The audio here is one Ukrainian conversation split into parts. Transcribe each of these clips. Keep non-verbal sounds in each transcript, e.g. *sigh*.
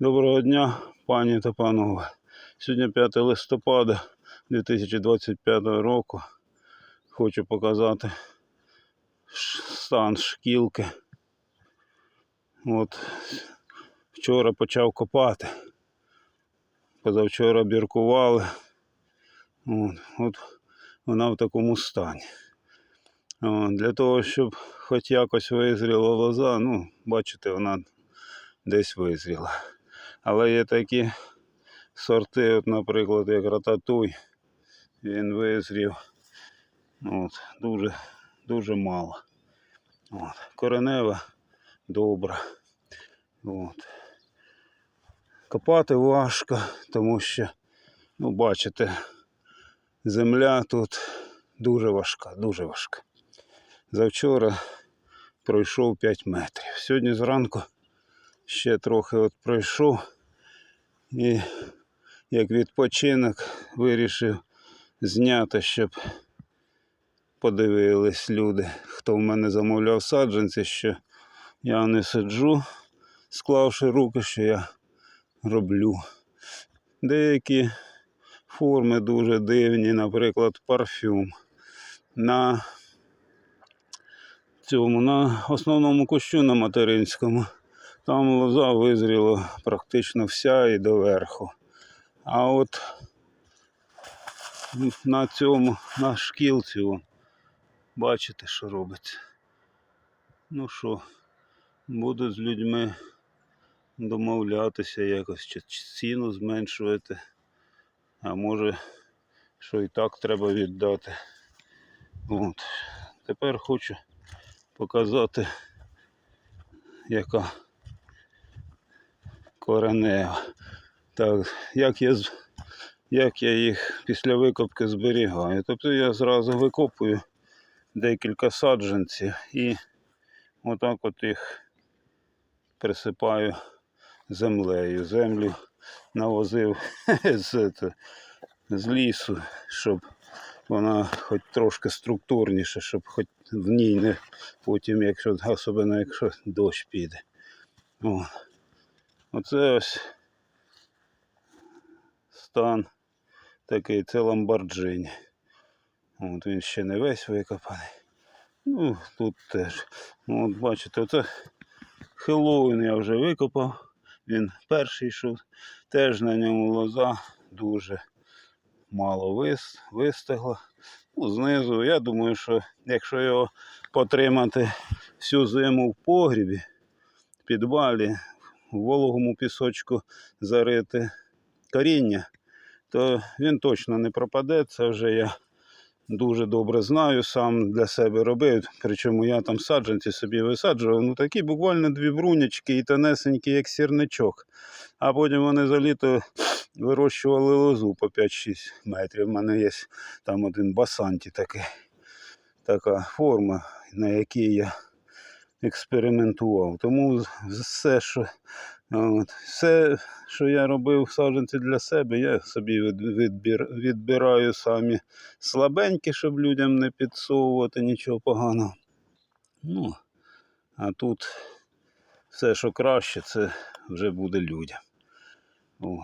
Доброго дня, пані та панове. Сьогодні 5 листопада 2025 року. Хочу показати стан шкілки. От вчора почав копати. Позавчора біркували. От, от вона в такому стані. Для того, щоб хоч якось визріла лоза, ну, бачите, вона десь визріла. Але є такі сорти, от, наприклад, як рататуй, він визрів от, дуже, дуже мало. От. Коренева добра. От. Копати важко, тому що, ну, бачите, земля тут дуже важка, дуже важка. Завчора пройшов 5 метрів. Сьогодні зранку ще трохи от пройшов і як відпочинок вирішив зняти, щоб подивились люди, хто в мене замовляв саджанці, що я не сиджу, склавши руки, що я роблю. Деякі форми дуже дивні, наприклад, парфюм. На цьому, на основному кущу на материнському. Там лоза визріла практично вся і доверху. А от на цьому, на шкілці, вон, бачите, що робиться. Ну що, буду з людьми домовлятися якось, чи ціну зменшувати. А може, що і так треба віддати. От. Тепер хочу показати, яка коренева. Так, як я, як я їх після викопки зберігаю. Тобто я зразу викопую декілька саджанців і отак от їх присипаю землею. Землю навозив *laughs* з, з лісу, щоб вона хоч трошки структурніша, щоб хоч в ній не потім, якщо особливо якщо дощ піде. О. Оце ось стан такий, це ламборджині. От він ще не весь викопаний. Ну, тут теж. Ну, от бачите, оце Хеллоуін я вже викопав. Він перший йшов. Теж на ньому лоза дуже мало вис, вистигла. Ну, знизу, я думаю, що якщо його потримати всю зиму в погрібі, в підвалі, в вологому пісочку зарити коріння, то він точно не пропаде. Це вже я дуже добре знаю, сам для себе робив. Причому я там саджанці собі висаджував. Ну такі буквально дві брунячки і тонесенькі, як сірничок. А потім вони за літо вирощували лозу по 5-6 метрів. У мене є там один басанті такий, така форма, на якій я експериментував. Тому все, що От. Все, що я робив саджанці для себе, я собі відбір, відбираю самі слабенькі, щоб людям не підсовувати нічого поганого. Ну, а тут все, що краще, це вже буде людям. От.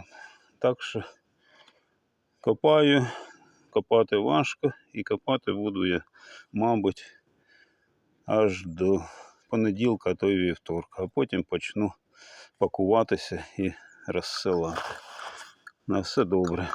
Так що копаю, копати важко і копати буду я, мабуть, аж до понеділка, а то й вівторка, а потім почну пакуватися і розсилати. На все добре.